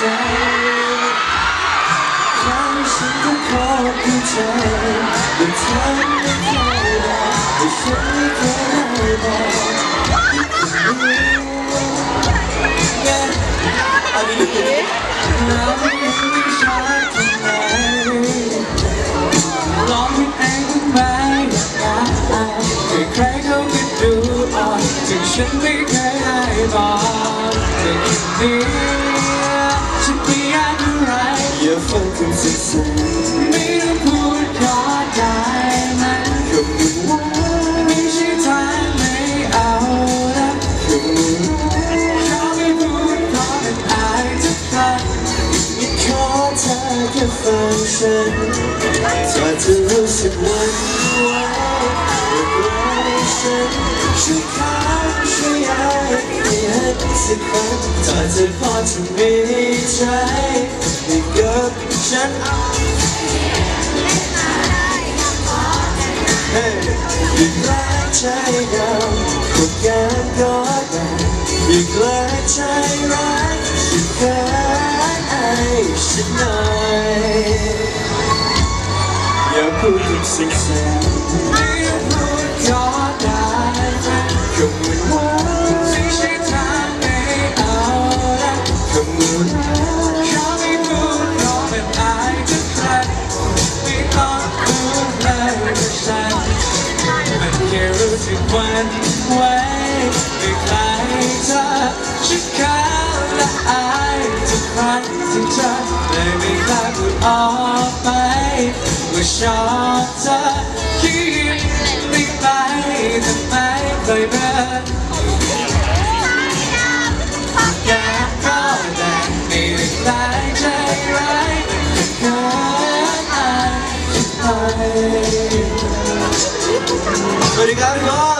ใจครั้งฉันก็ขอดูใจแต่เธอไม่เคยบอกแต่ฉันไม่เคยได้บอกเอาดีดีเราไม่ชอบทำไมลองคิดเองบ้างไหมอยากได้ใครเขาก็ดูออกถึงฉันไม่เคยได้บอกแต่อีกนิด ฉันไม่อยากอะไรอย่าฟังคำสั่งสอนไม่ต้องพูดขอได้ไหมคำนึงว่าไม่ใช่ทางไม่เอาละคำนึงขอไม่พูดขอเป็นอายทุกครั้งขอเธอแค่ฟังฉันเธอจะรู้สึกวันไหวว่าใกล้ฉันช่วยค้า จะพอจะมีใจให้กับฉันเฮ้ยอีกหลายใจเดำก็แก้ก็ได้อีกหลายใจร้ายฉันเคยให้ฉันหน่อยอย่าพูดถึงสิ่งแสน ออกไปว่าชอบเธอคิดไม่ไปทำไมเคยเดินอยากก็ได้ไม่ได้คยใจร้ายเกินอะไปสวัสดีครับทุกคน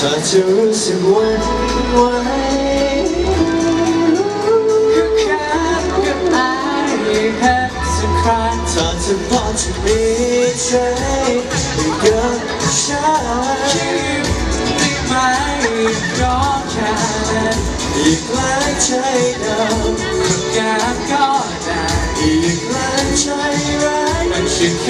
เธอจะรู้สึกวันไหวคือแค่กับอายแค่สักครั้งเธอจะพอจะมีใจกับฉันได้ไหมก็แค่อีกหลายใจดำคนงานก็ได้อีกหลายใจร้ายมันฉันเค